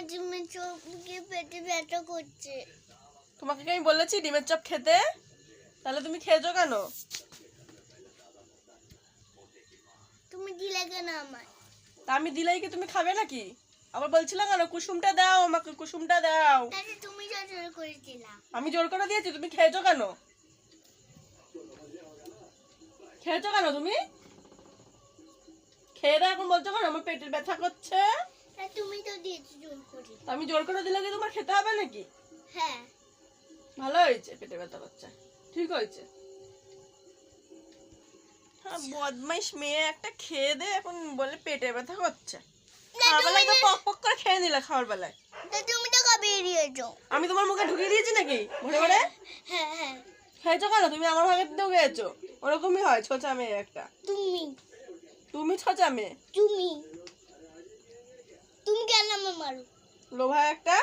আমার ডিমের পেটে ব্যথা করছে। তোমাকে কি আমি বলেছি ডিমের চপ খেতে? তাহলে তুমি খেয়েছো কেন? তুমি দিলে কেন আমার তা আমি দিলেই কি তুমি খাবে নাকি? আবার বলছিলাম কেন কুসুমটা দাও আমাকে কুসুমটা দাও। তাহলে তুমি যা করেছিলাম। আমি জোর করে দিয়েছি তুমি খেয়েছো কেন? খেয়েছো কেন তুমি? খেয়ে দাও এখন বলছো কেন আমার পেটের ব্যথা করছে তা তুমি তো দিয়েছ জোর করে তা আমি জোর করে দিলে কি তোমার খেতে হবে নাকি? হ্যাঁ। ভালো হয়েছে পেটে ব্যথা করছে। ঠিক হয়েছে। হ্যাঁ বদমাইশ মেয়ে একটা খেয়ে দে এখন বলে পেটে ব্যথা করছে। খাওয়ার তো পক পক করে খেয়ে নিলে খাওয়ার বেলায় তুমি তো কবে দিয়েছ আমি তোমার মুখে ঢুকিয়ে দিয়েছি নাকি? ভরে ভরে হ্যাঁ হ্যাঁ খেয়েছো কেন? তুমি আমার ভাগে দিতেও খেয়েছো। ওরকমই হয় ছোচা মেয়ে একটা। তুমি। তুমি ছোচা মেয়ে? তুমি তুমি কেন আমার মারো লোভা একটা